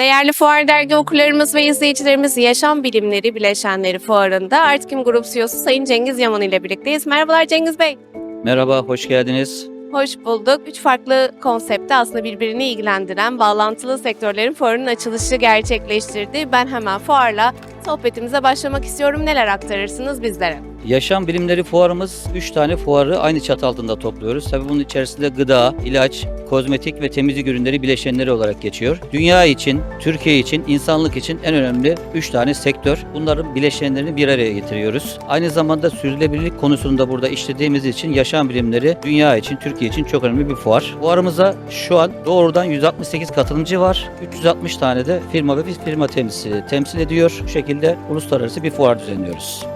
Değerli Fuar Dergi okurlarımız ve izleyicilerimiz Yaşam Bilimleri Bileşenleri Fuarı'nda Artkim Grup CEO'su Sayın Cengiz Yaman ile birlikteyiz. Merhabalar Cengiz Bey. Merhaba, hoş geldiniz. Hoş bulduk. Üç farklı konsepte aslında birbirini ilgilendiren bağlantılı sektörlerin fuarının açılışı gerçekleştirdi. Ben hemen fuarla sohbetimize başlamak istiyorum. Neler aktarırsınız bizlere? Yaşam bilimleri fuarımız 3 tane fuarı aynı çatı altında topluyoruz. Tabii bunun içerisinde gıda, ilaç, kozmetik ve temizlik ürünleri bileşenleri olarak geçiyor. Dünya için, Türkiye için, insanlık için en önemli 3 tane sektör. Bunların bileşenlerini bir araya getiriyoruz. Aynı zamanda sürdürülebilirlik konusunda burada işlediğimiz için yaşam bilimleri dünya için, Türkiye için çok önemli bir fuar. Fuarımıza şu an doğrudan 168 katılımcı var. 360 tane de firma ve bir firma temsil, temsil ediyor. Bu şekilde uluslararası bir fuar düzenliyoruz.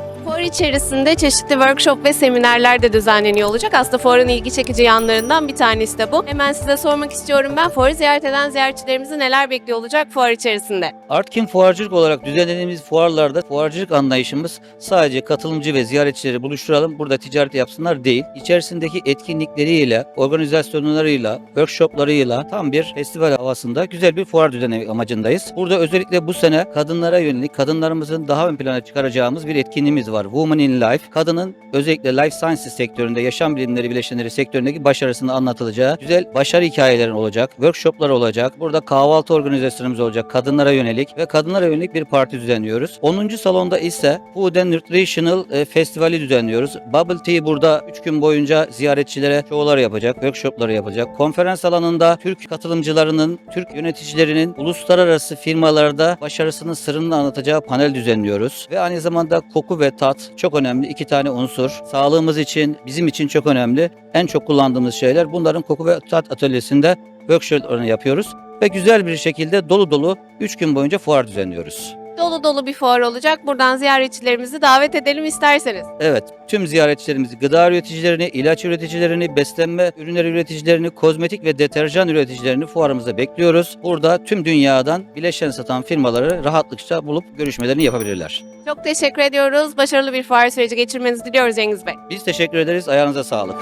İçerisinde çeşitli workshop ve seminerler de düzenleniyor olacak. Aslında fuarın ilgi çekici yanlarından bir tanesi de bu. Hemen size sormak istiyorum ben. Fuarı ziyaret eden ziyaretçilerimizi neler bekliyor olacak fuar içerisinde? Artkin Fuarcılık olarak düzenlediğimiz fuarlarda fuarcılık anlayışımız sadece katılımcı ve ziyaretçileri buluşturalım, burada ticaret yapsınlar değil. İçerisindeki etkinlikleriyle, organizasyonlarıyla, workshoplarıyla tam bir festival havasında güzel bir fuar düzenlemek amacındayız. Burada özellikle bu sene kadınlara yönelik, kadınlarımızın daha ön plana çıkaracağımız bir etkinliğimiz var. Women in Life. Kadının özellikle life sciences sektöründe, yaşam bilimleri bileşenleri sektöründeki başarısını anlatılacağı güzel başarı hikayelerin olacak, workshoplar olacak. Burada kahvaltı organizasyonumuz olacak kadınlara yönelik ve kadınlara yönelik bir parti düzenliyoruz. 10. salonda ise Food and Nutritional e, Festivali düzenliyoruz. Bubble Tea burada 3 gün boyunca ziyaretçilere şovlar yapacak, workshopları yapacak. Konferans alanında Türk katılımcılarının, Türk yöneticilerinin uluslararası firmalarda başarısının sırrını anlatacağı panel düzenliyoruz. Ve aynı zamanda koku ve tat çok önemli iki tane unsur. Sağlığımız için, bizim için çok önemli. En çok kullandığımız şeyler bunların koku ve tat atölyesinde workshoplarını yapıyoruz. Ve güzel bir şekilde dolu dolu 3 gün boyunca fuar düzenliyoruz. Dolu dolu bir fuar olacak. Buradan ziyaretçilerimizi davet edelim isterseniz. Evet, tüm ziyaretçilerimizi, gıda üreticilerini, ilaç üreticilerini, beslenme ürünleri üreticilerini, kozmetik ve deterjan üreticilerini fuarımıza bekliyoruz. Burada tüm dünyadan bileşen satan firmaları rahatlıkça bulup görüşmelerini yapabilirler. Çok teşekkür ediyoruz. Başarılı bir fuar süreci geçirmenizi diliyoruz Cengiz Bey. Biz teşekkür ederiz. Ayağınıza sağlık.